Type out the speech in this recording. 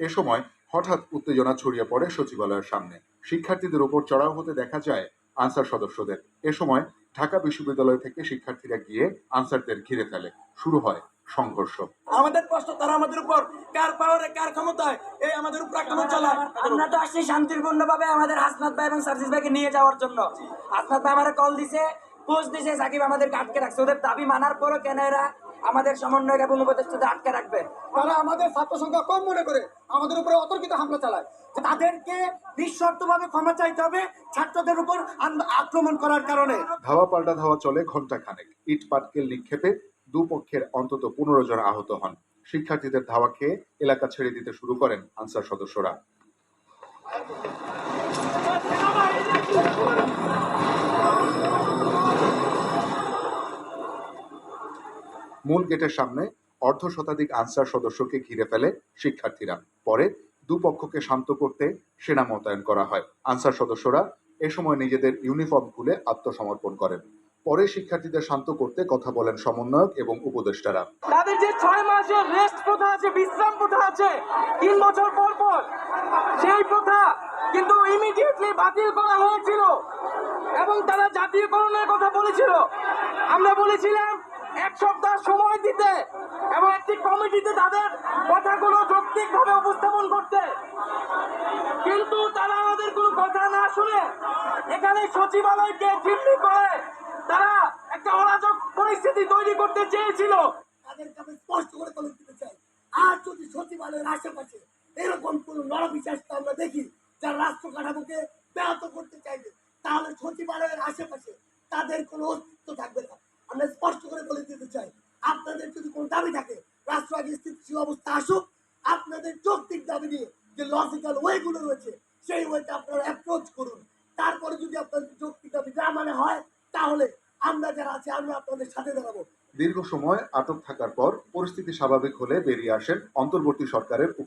এ সময় হঠাৎ উত্তেজনা ছড়িয়ে পড়ে সচিবালয়ের সামনে। শিক্ষার্থীদের উপর চড়াও হতে দেখা যায় আনসার সদস্যদের। এ সময় ঢাকা বিশ্ববিদ্যালয় থেকে শিক্ষার্থীরা গিয়ে আনসারদের ঘিরে ফেলে। শুরু হয় সংঘর্ষ। আমাদের প্রশ্ন, তারা আমাদের উপর কার পাওয়ারে কার ক্ষমতায়? এই আমাদের উপর আক্রমণ চালায়। আমরা তো আসছি শান্তিপূর্ণ ভাবে আমাদের হাসনাত ভাই এবং সার্জিস ভাইকে নিয়ে যাওয়ার জন্য। হাসনাত ভাই আমার কল দিছে পোস্ট দিছে, সাকিব আমাদেরকে আটকে রাখছে। ওদের দাবি মানার পরও কেন এরা আমাদের সমন্বয়ক এবং উপদেষ্টাদের আটকে রাখবে। তারা আমাদের ছাত্র সংখ্যা কম মনে করে আমাদের উপরে অতর্কিত হামলা চালায়। তাদেরকে নিঃশর্তভাবে ক্ষমা চাইতে হবে ছাত্রদের উপর আক্রমণ করার কারণে। ধাওয়া পাল্টা ধাওয়া চলে ঘণ্টা খানেক ইট পাটকেল নিক্ষেপে দুপক্ষের অন্তত পনেরো জন আহত হন। শিক্ষার্থীদের ধাওয়া খেয়ে এলাকা ছেড়ে দিতে শুরু করেন আনসার সদস্যরা। মূল গেটের সামনে অর্ধ শতাধিক আনসার সদস্যকে ঘিরে ফেলে শিক্ষার্থীরা। পরে দুপক্ষকে শান্ত করতে সেনা মোতায়েন করা হয়। আনসার সদস্যরা এ সময় নিজেদের ইউনিফর্ম খুলে আত্মসমর্পণ করেন। পরে শিক্ষার্থীদের শান্ত করতে কথা বলেন সমন্বয়ক এবং উপদেষ্টারা। তাদের যে ছয় মাসের রেস্ট প্রথা আছে, বিশ্রাম প্রথা আছে, তিন বছর পর পর সেই প্রথা কিন্তু ইমিডিয়েটলি বাতিল করা হয়েছিল এবং তারা জাতীয়করণের কথা বলেছিল। আমরা বলেছিলাম এক সপ্তাহ সময় দিতে এবং একটি কমিটিতে তাদের কথাগুলো যৌক্তিকভাবে উপস্থাপন করতে। কিন্তু তারা আমাদের কোনো কথা না শুনে এখানে সচিবালয়কে জিম্মি করে তারা একটা অরাজক পরিস্থিতি তৈরি করতে চেয়েছিল। তাদেরকে আমি স্পষ্ট করে বলে দিতে চাই। আর যদি সচিবালয়ের আশেপাশে এরকম কোন নরবিশ্বাস আমরা দেখি যারা রাষ্ট্র কাঠামোকে ব্যাহত করতে চাইবে, তাহলে সচিবালয়ের আশেপাশে তাদের কোনো অস্তিত্ব থাকবে না আমরা স্পষ্ট করে বলে দিতে চাই আপনাদের যদি কোনো দাবি থাকে অবস্থা আসুক, আপনাদের যৌক্তিক দাবি নিয়ে যে লজিক্যাল ওয়েগুলো রয়েছে, সেই ওয়েতে আপনারা অ্যাপ্রোচ করুন। তারপরে যদি আপনাদের যৌক্তিক দাবি না মানে হয়, তাহলে আমরা যারা আছি, আমরা আপনাদের সাথে দাঁড়াবো। দীর্ঘ সময় আটক থাকার পর পরিস্থিতি স্বাভাবিক হলে বেরিয়ে আসেন অন্তর্বর্তী সরকারের উপ